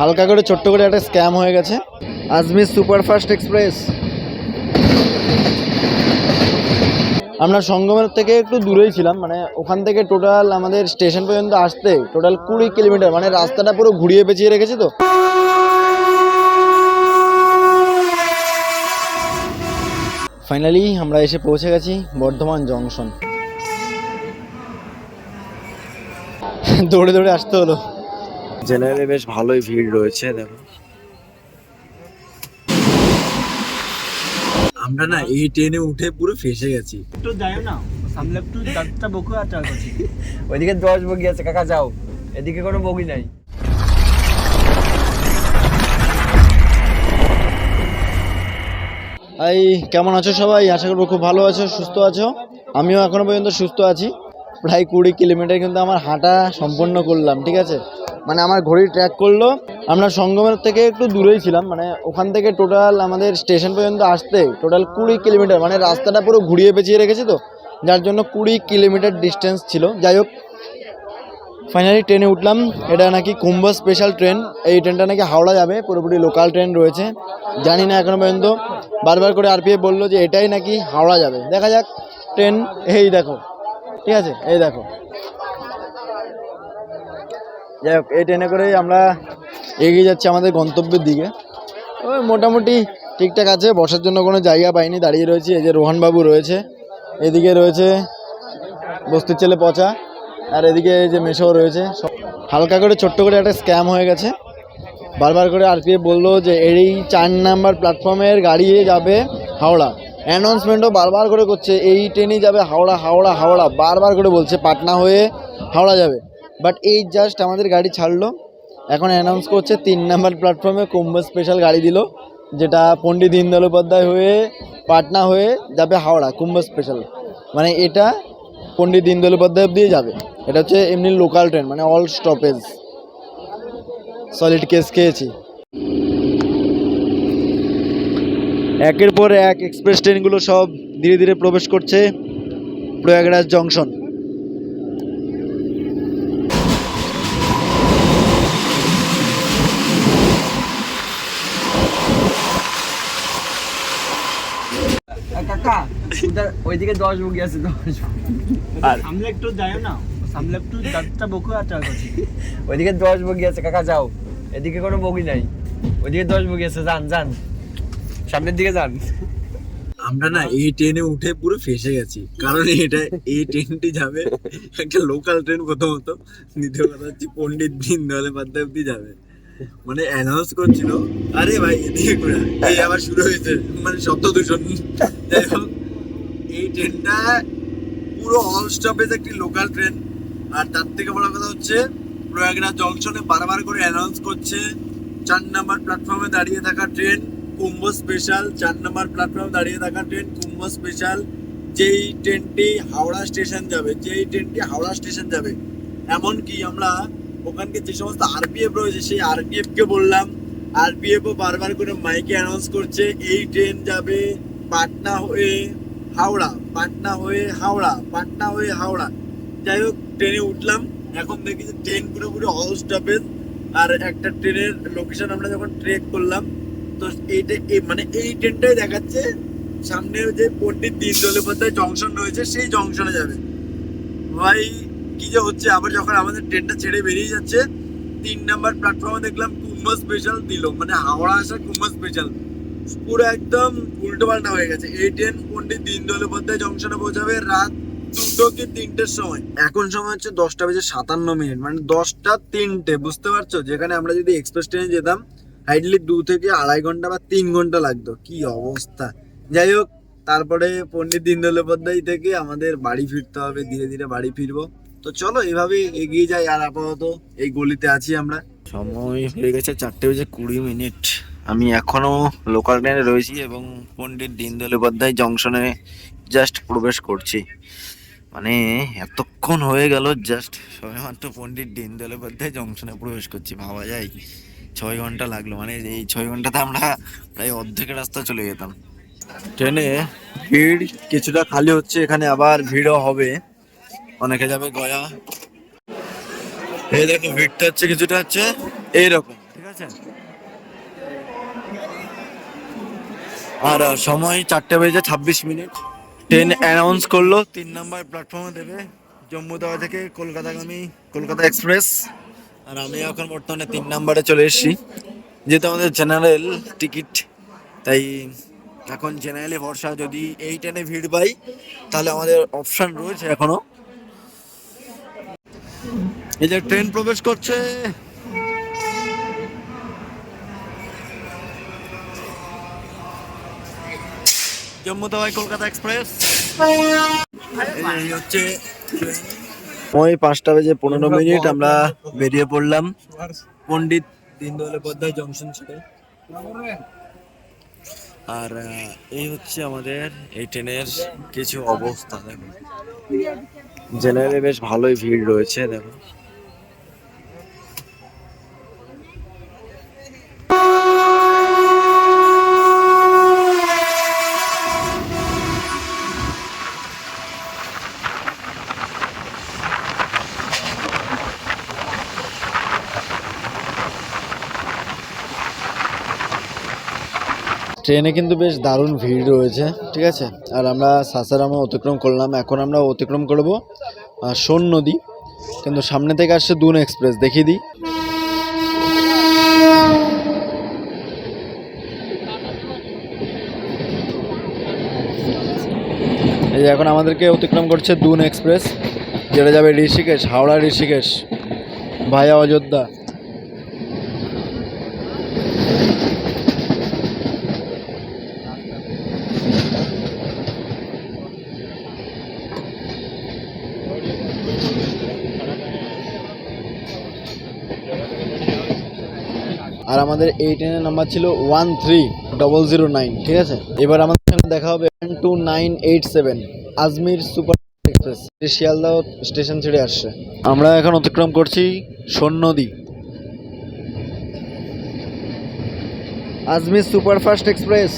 হালকা করে, ছোট্ট করে একটা স্ক্যাম হয়ে গেছে। Ajmer superfast express. আমরা সঙ্গমের থেকে একটু দূরেই ছিলাম মানে ওখান থেকে টোটাল আমাদের স্টেশন পর্যন্ত আসতে টোটাল কুড়ি কিলোমিটার মানে রাস্তাটা পুরো ঘুরিয়ে পেঁচিয়ে রেখেছি তো। ফাইনালি আমরা এসে পৌঁছে গেছি বর্ধমান জংশন দৌড়ে দৌড়ে আসতে হলো। জেনারেলে বেশ ভালোই ভিড় রয়েছে দেখো। আমরা না এই ট্রেনে উঠে পুরো ফেসে গেছি। একটু যাই না সামনে একটু চারটা বকু আর করছি ওইদিকে দশ বগি আছে কাকা যাও। এদিকে কোনো বগি নাই। এই কেমন আছো সবাই? আশা করব খুব ভালো আছো সুস্থ আছো। আমিও এখনও পর্যন্ত সুস্থ আছি। প্রায় কুড়ি কিলোমিটার কিন্তু আমার হাঁটা সম্পন্ন করলাম, ঠিক আছে? মানে আমার ঘড়ি ট্র্যাক করল, আমরা সঙ্গমের থেকে একটু দূরেই ছিলাম মানে ওখান থেকে টোটাল আমাদের স্টেশন পর্যন্ত আসতে টোটাল কুড়ি কিলোমিটার মানে রাস্তাটা পুরো ঘুরিয়ে পেঁচিয়ে রেখেছি তো, যার জন্য কুড়ি কিলোমিটার ডিস্টেন্স ছিল। যাই হোক ফাইনালি ট্রেনে উঠলাম, এটা নাকি কুম্ভ স্পেশাল ট্রেন এই ট্রেনটা নাকি হাওড়া যাবে, পুরোপুরি লোকাল ট্রেন রয়েছে। জানি না এখনও পর্যন্ত, বারবার করে আরপিএফ বলল যে এটাই নাকি হাওড়া যাবে। দেখা যাক ট্রেন এই দেখো ঠিক আছে? এই দেখো। যাই হোক, এই ট্রেনে করেই আমরা এগিয়ে যাচ্ছি আমাদের গন্তব্যের দিকে। ওই মোটামুটি ঠিকঠাক আছে, বসার জন্য কোনো জায়গা পাইনি, দাঁড়িয়ে রয়েছি। এই যে রোহনবাবু রয়েছে, এদিকে রয়েছে বস্তির ছেলে পচা, আর এদিকে এই যে মেশো রয়েছে। হালকা করে, ছোট্ট করে একটা স্ক্যাম হয়ে গেছে। বারবার করে আর আরপিএফ বলল যে এই চার নাম্বার প্ল্যাটফর্মের গাড়ি যাবে হাওড়া। অ্যানাউন্সমেন্টও বারবার করে করছে, এই ট্রেনই যাবে হাওড়া হাওড়া হাওড়া, বারবার করে বলছে, পাটনা হয়ে হাওড়া যাবে। বাট এই জাস্ট আমাদের গাড়ি ছাড়লো, এখন অ্যানাউন্স করছে তিন নাম্বার প্ল্যাটফর্মে কুম্ভ স্পেশাল গাড়ি দিল, যেটা পণ্ডিত দীনদয়াল উপাধ্যায় হয়ে পাটনা হয়ে যাবে হাওড়া, কুম্ভ স্পেশাল মানে এটা পণ্ডিত দীনদয়াল উপাধ্যায় অব্দি যাবে। এটা হচ্ছে এমনি লোকাল ট্রেন মানে অল স্টপেজ সলিড কেস খেয়েছি। একের পর এক এক্সপ্রেস ট্রেনগুলো সব ধীরে ধীরে প্রবেশ করছে প্রয়াগরাজ জংশন। কাকা ওইদিকে দশ বগি আছে দশ সামনে একটু যাই না সামনে একটু চারটা বকু আর চার ওইদিকে দশ বগি আছে কাকা যাও। এদিকে কোনো বগি নাই। ওইদিকে দশ বগি আছে যান যান। সামনের দিকে যান। আমরা না এই ট্রেনে উঠে পুরো ফেসে গেছি। কারণ এটা, এই ট্রেনটি যাবে একটা লোকাল ট্রেন প্রথমত। দ্বিতীয় কথা হচ্ছে পণ্ডিত দীনদয়াল উপাধ্যায় অব্দি যাবে। মানে অ্যানাউন্স করছিল, আরে ভাই, এদিকে ঘোরা। এই আবার শুরু হয়েছে মানে শব্দ দূষণ। যাই হোক, এই ট্রেনটা পুরো অল স্টপেজ একটি লোকাল ট্রেন আর তার থেকে বড় কথা হচ্ছে, প্রয়াগরাজ জংশনে বারবার করে অ্যানাউন্স করছে, চার নাম্বার প্ল্যাটফর্মে দাঁড়িয়ে থাকা ট্রেন কুম্ভ স্পেশাল চার নাম্বার প্ল্যাটফর্মে দাঁড়িয়ে থাকা ট্রেন কুম্ভ স্পেশাল যেই ট্রেনটি হাওড়া স্টেশন যাবে, যেই ট্রেনটি হাওড়া স্টেশন যাবে। এমনকি আমরা ওখানকে যে সমস্ত আরপিএফ রয়েছে, সেই আরপিএফ কে বললাম। আরপিএফ ও বারবার করে মাইকে অ্যানাউন্স করছে, এই ট্রেন যাবে পাটনা হয়ে হাওড়া, পাটনা হয়ে হাওড়া, পাটনা হয়ে হাওড়া। যাই হোক ট্রেনে উঠলাম। এখন দেখি যে ট্রেন পুরোপুরি অল স্টপেজ আর একটা ট্রেনের লোকেশন আমরা যখন ট্রেক করলাম তো এইটা মানে এই ট্রেনটাই দেখাচ্ছে, সামনে যে পণ্ডিত দীনদয়াল উপাধ্যায় জংশন রয়েছে, সেই জংশনে যাবে। ভাই, কি যে হচ্ছে, আবার যখন আমাদের ট্রেনটা ছেড়ে বেরিয়ে যাচ্ছে, তিন নাম্বার প্ল্যাটফর্মে দেখলাম কুম্ভ স্পেশাল দিল মানে হাওড়া আসা কুম্ভ স্পেশাল পুরো একদম উল্টো পাল্টা হয়ে গেছে। এই ট্রেন পণ্ডিত দীনদয়াল উপাধ্যায় জংশনে পৌঁছাবে রাত দুটো কি তিনটের সময়। এখন সময় হচ্ছে দশটা বেজে সাতান্ন মিনিট মানে দশটা তিনটে, বুঝতে পারছ? যেখানে আমরা যদি এক্সপ্রেস ট্রেনে যেতাম হাইডলি দু থেকে আড়াই ঘণ্টা বা তিন ঘণ্টা লাগতো। কি অবস্থা? যাই হোক, তারপরে পণ্ডিত দীনদয়াল উপাধ্যায় থেকে আমাদের বাড়ি ফিরতে হবে, ধীরে ধীরে বাড়ি ফিরবো। তো চলো এভাবে এগিয়ে যাই আর আপাতত এই গলিতে আছি আমরা। সময় হয়ে গেছে চারটে বেজে কুড়ি মিনিট। আমি এখনও লোকাল ট্রেনে রয়েছি এবং পণ্ডিত দীনদয়াল উপাধ্যায় জংশনে জাস্ট প্রবেশ করছি। মানে এতক্ষণ হয়ে গেল জাস্ট সবেমাত্র পণ্ডিত দীনদয়াল উপাধ্যায় জংশনে প্রবেশ করছি, ভাবা যায় ছয় ঘণ্টা লাগল মানে এই ছয় ঘন্টাতে আমরা প্রায় অর্ধেক রাস্তা চলে যেতাম। ট্রেনে ভিড় কিছুটা খালি হচ্ছে, এখানে আবার ভিড়ও হবে। অনেকে যাবে গয়া। এই দেখো, ভিড়টা হচ্ছে কিছুটা হচ্ছে এইরকম, ঠিক আছে? আর সময় চারটে বেজে ছাব্বিশ মিনিট। ট্রেন অ্যানাউন্স করল, তিন নম্বর প্ল্যাটফর্মে দেবে, জম্মু থেকে কলকাতাগামী, কলকাতা এক্সপ্রেস আর আমি এখন বর্তমানে তিন নম্বরে চলে এসেছি। যেহেতু আমাদের জেনারেল টিকিট তাই এখন জেনারেলি ভরসা যদি এই ট্রেনে ভিড় পাই, তাহলে আমাদের অপশান রয়েছে এখনও। এই যে ট্রেন প্রবেশ করছে। জম্মু তাওয়াই কলকাতা এক্সপ্রেস এই হচ্ছে ওই পাঁচটা বেজে পনেরো মিনিট আমরা বেরিয়ে পড়লাম। পণ্ডিত দীনদয়াল উপাধ্যায় জংশন ছেড়ে। আর এই হচ্ছে আমাদের এই ট্রেনের কিছু অবস্থা দেখো। জেনারেলে বেশ ভালোই ভিড় রয়েছে দেখো। ট্রেনে কিন্তু বেশ দারুণ ভিড় রয়েছে, ঠিক আছে? আর আমরা সাসারামও অতিক্রম করলাম। এখন আমরা অতিক্রম করব সোন নদী। কিন্তু সামনে থেকে আসছে দুন এক্সপ্রেস, দেখিয়ে দিই। এই যে এখন আমাদেরকে অতিক্রম করছে দুন এক্সপ্রেস, যেটা যাবে ঋষিকেশ, হাওড়া ঋষিকেশ, ভায়া অযোধ্যা। আর আমাদের এই ট্রেনের নাম্বার ছিল one three double zero nine, ঠিক আছে? এবার আমাদের সঙ্গে দেখা হবে one two nine eight seven, Ajmer super express Sealdah station ছেড়ে আসছে। আমরা এখন অতিক্রম করছি সোন নদী। আজমির সুপারফাস্ট এক্সপ্রেস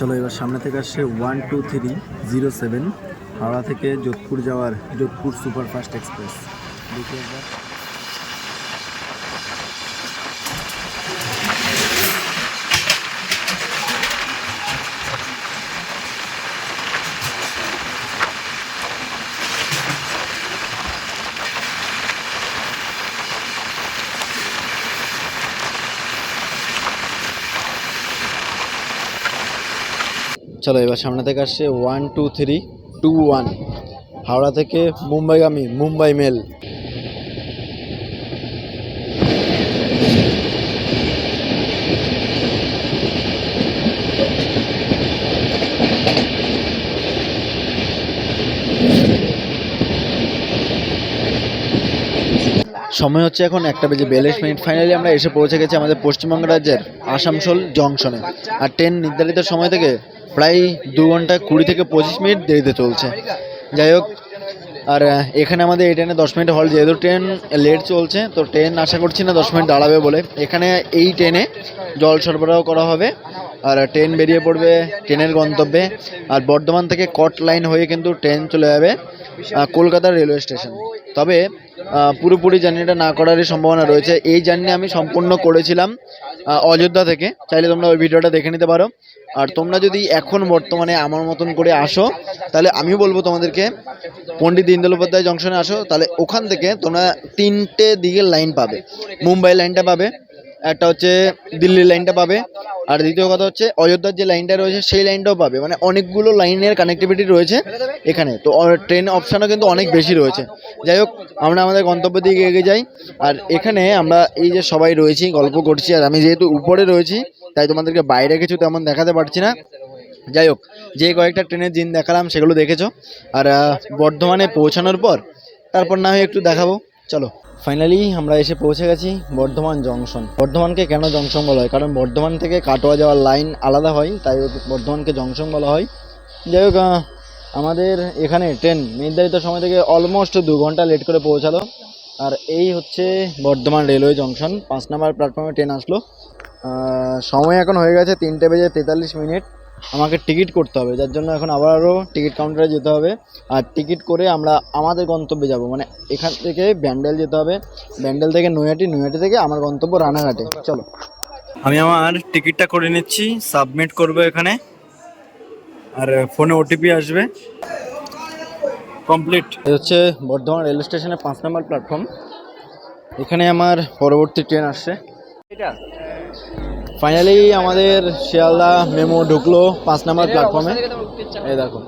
চলো এবার সামনে থেকে আসছে one two three zero seven Howrah থেকে যোধপুর যাওয়ার যোধপুর সুপারফাস্ট এক্সপ্রেস। চলো এবার সামনে থেকে আসছে one two three two one Howrah থেকে মুম্বাইগামী, মুম্বাই মেল। সময় হচ্ছে এখন একটা বেজে বিয়াল্লিশ মিনিট। ফাইনালি আমরা এসে পৌঁছে গেছি আমাদের পশ্চিমবঙ্গ রাজ্যের আসানসোল জংশনে। আর ট্রেন নির্ধারিত সময় থেকে প্রায় দু ঘণ্টা কুড়ি থেকে পঁচিশ মিনিট দেরিতে চলছে। যাই হোক, আর এখানে আমাদের এই ট্রেনে দশ মিনিট হল, যেহেতু ট্রেন লেট চলছে, তো ট্রেন আশা করছি না দশ মিনিট দাঁড়াবে বলে। এখানে এই ট্রেনে জল সরবরাহ করা হবে। আর ট্রেন বেরিয়ে পড়বে ট্রেনের গন্তব্যে। আর বর্ধমান থেকে কট লাইন হয়ে কিন্তু ট্রেন চলে যাবে কলকাতার রেলওয়ে স্টেশন। তবে পুরোপুরি জার্নিটা না করারই সম্ভাবনা রয়েছে। এই জার্নি আমি সম্পূর্ণ করেছিলাম অযোধ্যা থেকে। চাইলে তোমরা ওই ভিডিওটা দেখে নিতে পারো। আর তোমরা যদি এখন বর্তমানে আমার মতন করে আসো, তাহলে আমি বলব তোমাদেরকে, পণ্ডিত দীনদয়াল উপাধ্যায় জংশনে আসো, তাহলে ওখান থেকে তোমরা তিনটে দিকের লাইন পাবে। মুম্বাই লাইনটা পাবে। একটা হচ্ছে দিল্লির লাইনটা পাবে। আর দ্বিতীয় কথা হচ্ছে অযোধ্যার যে লাইনটা রয়েছে, সেই লাইনটাও পাবে। মানে অনেকগুলো লাইনের কানেক্টিভিটি রয়েছে এখানে। তো ট্রেন অপশানও কিন্তু অনেক বেশি রয়েছে। যাই হোক, আমরা আমাদের গন্তব্যের দিকে এগিয়ে যাই। আর এখানে আমরা এই যে সবাই রয়েছি, গল্প করছি, আর আমি যেহেতু উপরে রয়েছি, তাই তোমাদেরকে বাইরে কিছু তেমন দেখাতে পারছি না। যাই হোক, যে কয়েকটা ট্রেনের দিন দেখালাম, সেগুলো দেখেছ। আর বর্ধমানে পৌঁছানোর পর, তারপর না হয় একটু দেখাবো। চলো। ফাইনালি আমরা এসে পৌঁছে গেছি বর্ধমান জংশন। বর্ধমানকে কেন জংশন বলা হয়? কারণ বর্ধমান থেকে কাটোয়া যাওয়ার লাইন আলাদা হয়, তাই বর্ধমানকে জংশন বলা হয়। যাই হোক আমাদের এখানে ট্রেন নির্ধারিত সময় থেকে অলমোস্ট দু ঘণ্টা লেট করে পৌঁছালো। আর এই হচ্ছে বর্ধমান রেলওয়ে জংশন পাঁচ নম্বর প্ল্যাটফর্মে ট্রেন আসলো। সময় এখন হয়ে গেছে তিনটে বেজে তেতাল্লিশ মিনিট। আমাকে টিকিট করতে হবে যার জন্য এখন আবারও টিকিট কাউন্টারে যেতে হবে। আর টিকিট করে আমরা আমাদের গন্তব্যে যাব মানে এখান থেকে ব্যান্ডেল যেতে হবে। ব্যান্ডেল থেকে নৈহাটি নৈহাটি থেকে আমার গন্তব্য রানাঘাটে। চলো। আমি আমার টিকিটটা করে নিচ্ছি সাবমিট করব এখানে। আর ফোনে ওটিপি আসবে। কমপ্লিট। হচ্ছে বর্ধমান রেল স্টেশনের পাঁচ নম্বর প্ল্যাটফর্ম। এখানে আমার পরবর্তী ট্রেন আসছে। এটা? ফাইনালি আমাদের শিয়ালদা মেমো ঢুকলো পাঁচ নম্বর প্ল্যাটফর্মে এই দেখো।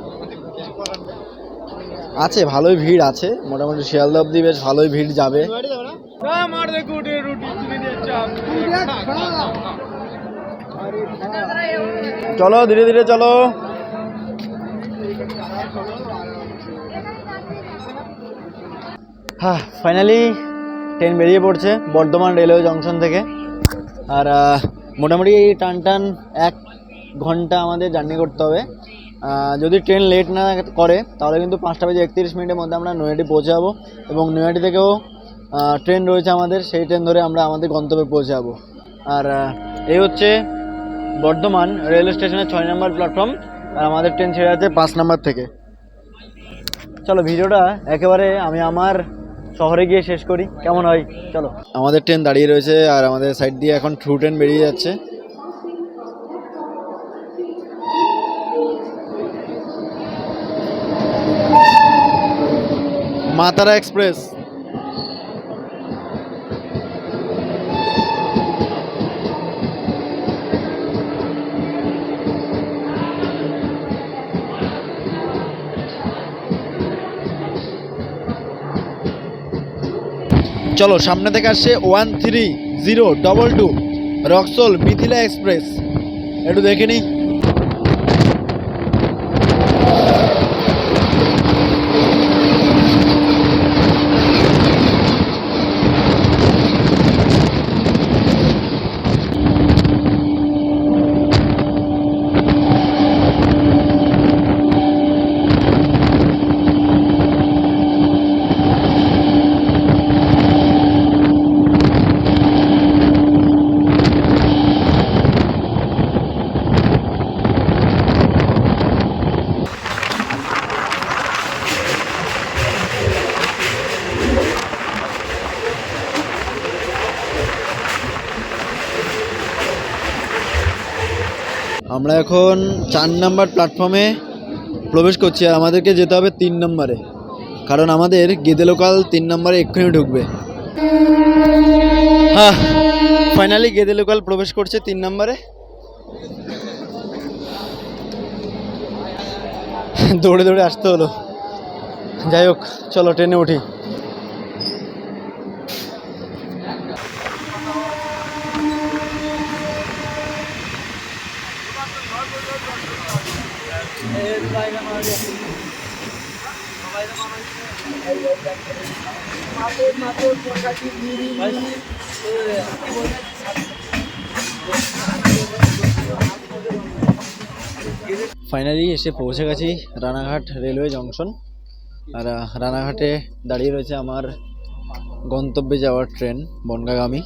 আছে, ভালোই ভিড় আছে। মোটামুটি শিয়ালদা অব্দি বেশ ভালোই ভিড় যাবে। চলো, ধীরে ধীরে চলো। হ্যাঁ ফাইনালি ট্রেন বেরিয়ে পড়ছে বর্ধমান রেলওয়ে জংশন থেকে। আর মোটামুটি এই টান টান এক ঘণ্টা আমাদের জার্নি করতে হবে। যদি ট্রেন লেট না করে, তাহলে কিন্তু পাঁচটা বেজে একত্রিশ মিনিটের মধ্যে আমরা নৈহাটি পৌঁছে যাব এবং নৈহাটি থেকেও ট্রেন রয়েছে আমাদের, সেই ট্রেন ধরে আমরা আমাদের গন্তব্যে পৌঁছে যাব আর এই হচ্ছে বর্ধমান রেলওয়ে স্টেশনের ছয় নম্বর প্ল্যাটফর্ম আর আমাদের ট্রেন ছেড়ে আছে পাঁচ নম্বর থেকে। চলো, ভিডিওটা একেবারে আমি আমার শহরে গিয়ে শেষ করি। কেমন হয়? চলো। আমাদের ট্রেন দাঁড়িয়ে রয়েছে আর আমাদের সাইড দিয়ে এখন থ্রু ট্রেন বেরিয়ে যাচ্ছে। মাতারা এক্সপ্রেস চলো সামনে থেকে আসছে one three zero double two Raxaul Mithila express একটু দেখে নিই। আমরা এখন চার নাম্বার প্ল্যাটফর্মে প্রবেশ করছি আর আমাদেরকে যেতে হবে তিন নম্বরে। কারণ আমাদের গেদে লোকাল তিন নম্বরে এক্ষুনি ঢুকবে। হ্যাঁ ফাইনালি গেদে লোকাল প্রবেশ করছে তিন নম্বরে। দৌড়ে দৌড়ে আসতে হলো। যাই হোক, চলো, ট্রেনে উঠি। ফাইনালি এসে পৌঁছে গেছি রানাঘাট রেলওয়ে জংশন আর রানাঘাটে দাঁড়িয়ে রয়েছে আমার গন্তব্যে যাওয়ার ট্রেন বনগাগামী।